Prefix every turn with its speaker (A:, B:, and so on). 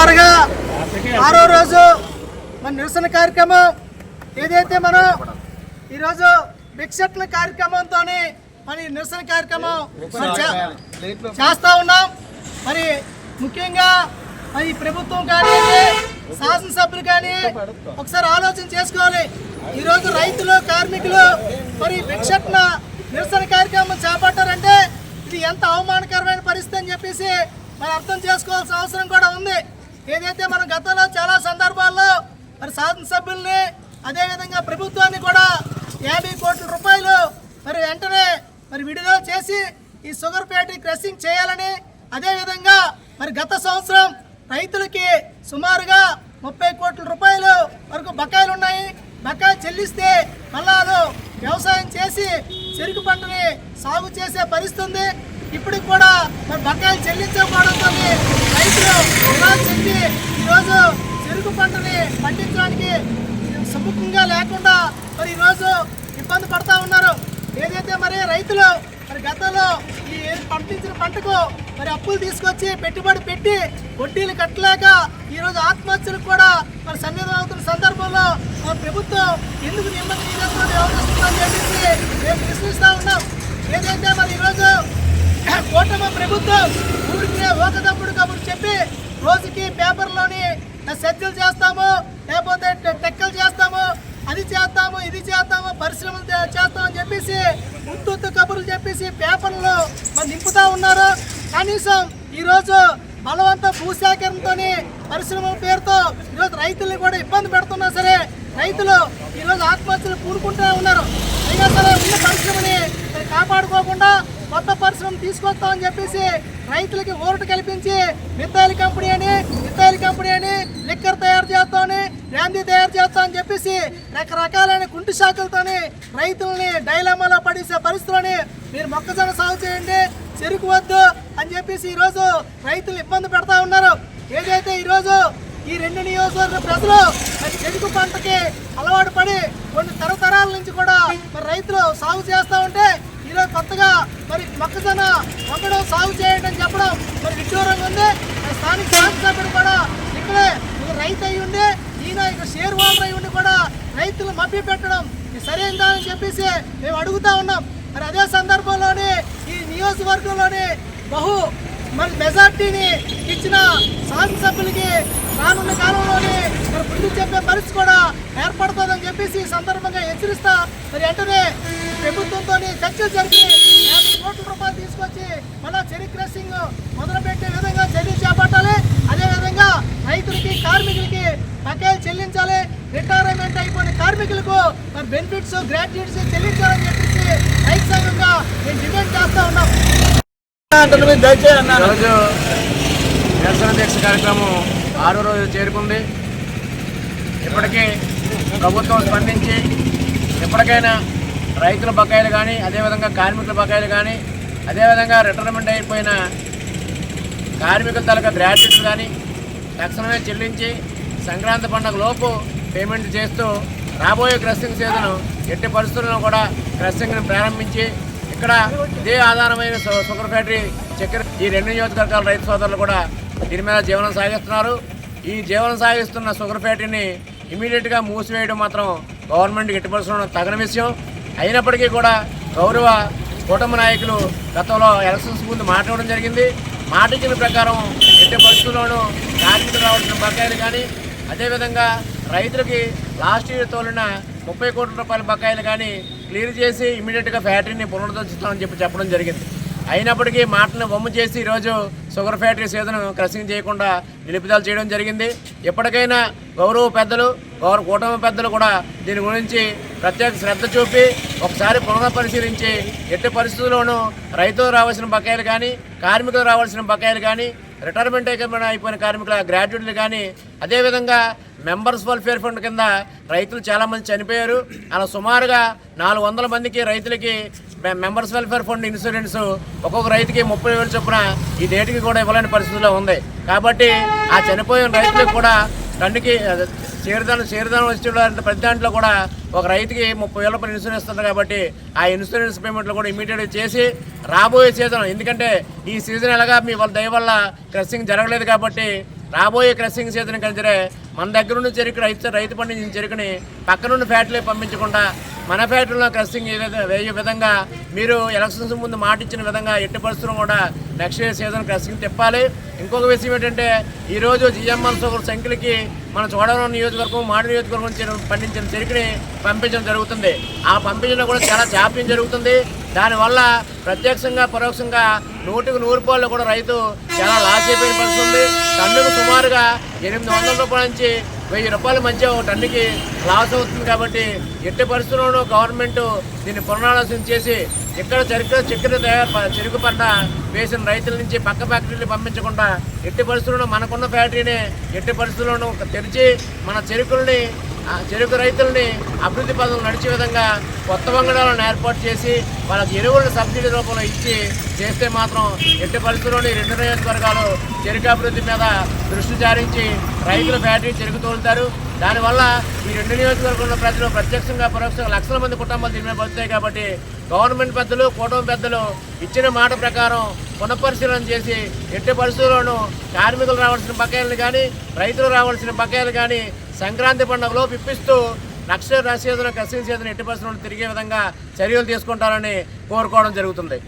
A: సుమారుగా ఆరో రోజు మన నిరసన కార్యక్రమం ఏదైతే మనం ఈరోజు బిక్సెట్ల కార్యక్రమంతో మరి నిరసన కార్యక్రమం చేస్తూ ఉన్నాం. మరి ముఖ్యంగా మరి ప్రభుత్వం కానీ శాసనసభ్యులు కానీ ఒకసారి ఆలోచన చేసుకోవాలి. ఈరోజు రైతులు కార్మికులు మరి భిక్షట్ల నిరసన కార్యక్రమం చేపట్టారంటే ఇది ఎంత అవమానకరమైన పరిస్థితి అని చెప్పేసి మనం అర్థం చేసుకోవాల్సిన అవసరం కూడా ఉంది. ఏదైతే మనం గతంలో చాలా సందర్భాల్లో మరి శాసనసభ్యుల్ని అదేవిధంగా ప్రభుత్వాన్ని కూడా యాభై కోట్ల రూపాయలు మరి వెంటనే మరి విడుదల చేసి ఈ షుగర్ ఫ్యాక్టరీ క్రషింగ్ చేయాలని అదేవిధంగా మరి గత సంవత్సరం రైతులకి సుమారుగా ముప్పై కోట్ల రూపాయలు వరకు బకాయిలు ఉన్నాయి. బకాయి చెల్లిస్తే మళ్ళా వ్యవసాయం చేసి చెరుకు పంటని సాగు చేసే పరిస్థితి ఇప్పటికి కూడా మరి బకాయిలు చెల్లించకపోవడంతో రైతులు రుణాలు చెంది ఈరోజు చెరుకు పంటని పండించడానికి సుముఖంగా లేకుండా మరి ఈరోజు ఇబ్బంది పడతా ఉన్నారు. ఏదైతే మరి రైతులు మరి గతంలో ఈ పండించిన పంటకు మరి అప్పులు తీసుకొచ్చి పెట్టుబడి పెట్టి వడ్డీలు కట్టలేక ఈరోజు ఆత్మహత్యలకు కూడా మరి సన్నిధం అవుతున్న సందర్భంలో మన ప్రభుత్వం ఎందుకు నిమ్మకి నీళ్ళతో చెప్పేసి మేము ప్రశ్నిస్తూ ఉన్నాం. ఏదైతే మరి ఈరోజు కూటమి ప్రభుత్వం ఊరికే ఒకదప్పుడు కబుర్లు చెప్పి రోజుకి పేపర్లోని చర్చలు చేస్తాము లేకపోతే టెక్కలు చేస్తాము అది చేస్తాము ఇది చేస్తాము పరిశ్రమలు చేస్తామని అని చెప్పేసి ఉత్తుత్తు కబుర్లు చెప్పేసి పేపర్లు మరి నింపుతా ఉన్నారు. కనీసం ఈరోజు బలవంత భూసేకరణతో పరిశ్రమల పేరుతో ఈరోజు రైతుల్ని కూడా ఇబ్బంది పెడుతున్నా సరే రైతులు ఈరోజు ఆత్మహత్యలు కూరుకుంటూనే ఉన్నారు. అయినా సరే ఉన్న పరిశ్రమని కాపాడుకోకుండా కొత్త పరిశ్రమ తీసుకొస్తామని చెప్పేసి రైతులకి ఊరట కల్పించి మిత్తాయిల కంపెనీ అని మిత్తాయిల కంపెనీ అని లిక్కర్ తయారు చేస్తామని బ్రాందీ తయారు చేస్తామని చెప్పేసి రకరకాలైన కుంటి శాఖలతోని రైతుల్ని డైలమాలో పడేసే పరిస్థితులని మీరు మొక్కజొన్న సాగు చేయండి చెరుకు వద్దు అని చెప్పేసి ఈరోజు రైతులు ఇబ్బంది పెడతా ఉన్నారు. ఏదైతే ఈరోజు ఈ రెండు నియోజకవర్గ ప్రజలు మరి చెరుకు పంటకి అలవాటు పడి కొన్ని తరతరాల నుంచి కూడా మరి రైతులు సాగు చేస్తూ ఉంటే ఈరోజు కొత్తగా మరి మొక్కజొన్న వంగడం సాగు చేయండి అని చెప్పడం మరి విడ్డూరంగా ఉంది. స్థానిక శాసనసభ్యుడు కూడా ఇక్కడే ఒక రైతు అయి ఉండి ఈయన ఇక్కడ షేర్ హోల్డర్ అయి ఉండి కూడా రైతులు మభ్య పెట్టడం ఇది సరైనదా అని చెప్పేసి మేము అడుగుతా ఉన్నాం. మరి అదే సందర్భంలోనే ఈ నియోజకవర్గంలోని బహు మరి మెజార్టీని ఇచ్చిన శాసనసభ్యులకి రానున్న కాలంలోనే మరి ముందు చెప్పే పరిస్థితి కూడా ఏర్పడుతుందని చెప్పేసి ఈ సందర్భంగా హెచ్చరిస్తా. మరి వెంటనే ప్రభుత్వంతో చర్చలు జరిపి యాభై కోట్ల రూపాయలు తీసుకొచ్చి మళ్ళా చెరి క్రషింగ్ మొదలుపెట్టే విధంగా చర్యలు చేపట్టాలి. అదేవిధంగా రైతులకి కార్మికులకి బకాయిలు చెల్లించాలి. రిటైర్మెంట్ అయిపోయిన కార్మికులకు మరి బెనిఫిట్స్ గ్రాట్యుటీస్ చెల్లించాలని చెప్పేసి రైతు సంఘంగా మేము డిమాండ్ చేస్తా ఉన్నాం.
B: ఈరోజు నిరసన దీక్ష కార్యక్రమం ఆరో రోజు చేరుకుంది. ఇప్పటికీ ప్రభుత్వం స్పందించి ఎప్పటికైనా రైతుల బకాయిలు కానీ అదేవిధంగా కార్మికుల బకాయిలు కానీ అదేవిధంగా రిటైర్మెంట్ అయిపోయిన కార్మికుల తాలూకా గ్రాడ్యుయేట్లు కానీ తక్షణమే చెల్లించి సంక్రాంతి పండుగ లోపు పేమెంట్ చేస్తూ రాబోయే క్రస్సింగ్ సీజన్ ఎట్టి పరిస్థితుల్లో కూడా క్రస్సింగ్ని ప్రారంభించి ఇక్కడ ఇదే ఆధారమైన షుగర్ ఫ్యాక్టరీ చక్కెర ఈ రెండు నియోజకవర్గాల రైతు సోదరులు కూడా దీని మీద జీవనం సాగిస్తున్నారు. ఈ జీవనం సాగిస్తున్న షుగర్ ఫ్యాక్టరీని ఇమీడియట్గా మూసివేయడం మాత్రం గవర్నమెంట్కి ఎట్టి పరిస్థితుల్లో తగిన విషయం. అయినప్పటికీ కూడా గౌరవ కుటుంబ నాయకులు గతంలో ఎలక్షన్స్ ముందు మాట్లాడడం జరిగింది. మాట ఇచ్చిన ప్రకారం ఎట్టి పరిస్థితుల్లోనూ కార్మికులు రావాల్సిన బకాయిలు కానీ అదేవిధంగా రైతులకి లాస్ట్ ఇయర్ తోలిన ముప్పై కోట్ల రూపాయల బకాయిలు కానీ క్లియర్ చేసి ఇమీడియట్గా ఫ్యాక్టరీని పునరుద్ధరిస్తామని చెప్పి చెప్పడం జరిగింది. అయినప్పటికీ మాటలను బొమ్మ చేసి ఈరోజు షుగర్ ఫ్యాక్టరీ సీజను క్రషింగ్ చేయకుండా నిలుపుదల చేయడం జరిగింది. ఎప్పటికైనా గౌరవ పెద్దలు గౌరవ కుటుంబ పెద్దలు కూడా దీని గురించి ప్రత్యేక శ్రద్ధ చూపి ఒకసారి పునః పరిశీలించి ఎట్టి పరిస్థితుల్లోనూ రైతులు రావాల్సిన బకాయిలు కానీ కార్మికులు రావాల్సిన బకాయిలు కానీ రిటైర్మెంట్ అయిపోయిన అయిపోయిన కార్మికుల గ్రాడ్యుయేట్లు కానీ అదేవిధంగా మెంబర్స్ వెల్ఫేర్ ఫండ్ కింద రైతులు చాలామంది చనిపోయారు. అలా సుమారుగా నాలుగు వందల మందికి రైతులకి మెంబర్స్ వెల్ఫేర్ ఫండ్ ఇన్సూరెన్స్ ఒక్కొక్క రైతుకి ముప్పై వేలు చొప్పున ఈ డేట్కి కూడా ఇవ్వలేని పరిస్థితిలో ఉంది. కాబట్టి ఆ చనిపోయిన రైతులకు కూడా టన్నుకి చేరుదానం చేరుదానం వచ్చే ప్రతి దాంట్లో కూడా ఒక రైతుకి ముప్పై వేల రూపాయలు ఇన్సూరెన్స్ ఇస్తుంది కాబట్టి ఆ ఇన్సూరెన్స్ పేమెంట్లు కూడా ఇమీడియట్గా చేసి రాబోయే సీజన్ ఎందుకంటే ఈ సీజన్ ఎలాగా మీ వాళ్ళ దయ వల్ల క్రషింగ్ జరగలేదు కాబట్టి రాబోయే క్రషింగ్ సీజన్ కంటే మన దగ్గర ఉన్న చెరుకు రైతు రైతు పండించిన చెరుకుని పక్కనున్న ఫ్యాక్టరీ పంపించకుండా మన ఫ్యాక్టరీలో క్రషింగ్ వేయ విధంగా మీరు ఎలక్షన్స్ ముందు మాట ఇచ్చిన విధంగా ఎట్టి పరిస్థితులు కూడా నెక్స్ట్ ఇయర్ సీజన్ క్రస్టింగ్ తిప్పాలి. ఇంకొక విషయం ఏంటంటే ఈరోజు జిఎంఎల్ షుగర్ సంఖ్యలకి మన చోడవరం నియోజకవర్గం మాడి నియోజకవర్గం పండించిన చెరుకుని పంపించడం జరుగుతుంది. ఆ పంపించడం కూడా చాలా జాప్యం జరుగుతుంది. దానివల్ల ప్రత్యక్షంగా పరోక్షంగా నూటికి నూరు రూపాయలు కూడా రైతు చాలా లాస్ అయిపోయిన పరిస్థితుంది టన్నుకు సుమారుగా ఎనిమిది వందల రూపాయల నుంచి వెయ్యి రూపాయలు మంచిగా ఒక టన్నుకి లాస్ అవుతుంది కాబట్టి ఎట్టి పరిస్థితుల్లోనూ గవర్నమెంట్ దీన్ని పునరాలోచన చేసి ఇక్కడ చెరుకు చక్కెర తయారు చెరుకు పంట వేసిన రైతుల నుంచి పక్క ఫ్యాక్టరీలు పంపించకుండా ఎట్టి పరిస్థితుల్లోనూ మనకున్న ఫ్యాక్టరీని ఎట్టి పరిస్థితుల్లోనూ తెరిచి మన చెరుకుల్ని చెరుకు రైతుల్ని అభివృద్ధి పథకం నడిచే విధంగా కొత్త వంగడాలను ఏర్పాటు చేసి వాళ్ళకి ఎరువులను సబ్సిడీ రూపంలో ఇచ్చి చేస్తే మాత్రం ఎట్టి పరిస్థితుల్లోని రెండు నియోజకవర్గాలు చెరుకు అభివృద్ధి మీద దృష్టి సారించి రైతుల బ్యాటరీ చెరుకు తోలుతారు. దానివల్ల ఈ రెండు నియోజకవర్గంలో ప్రజలు ప్రత్యక్షంగా పరోక్షంగా లక్షల మంది కుటుంబాలు దీని మీద పడుతాయి కాబట్టి గవర్నమెంట్ పెద్దలు కూటమి పెద్దలు ఇచ్చిన మాట ప్రకారం పునఃపరిశీలన చేసి ఎట్టి పరిస్థితుల్లోనూ కార్మికులు రావాల్సిన బకాయిలు కానీ రైతులు రావాల్సిన బకాయిలు కానీ సంక్రాంతి పండుగలో పిప్పిస్తూ లక్ష రసీదుల కసిన చేతులు ఎట్టి పరిస్థితుల్లో తిరిగే విధంగా చర్యలు తీసుకుంటారని కోరుకోవడం జరుగుతుంది.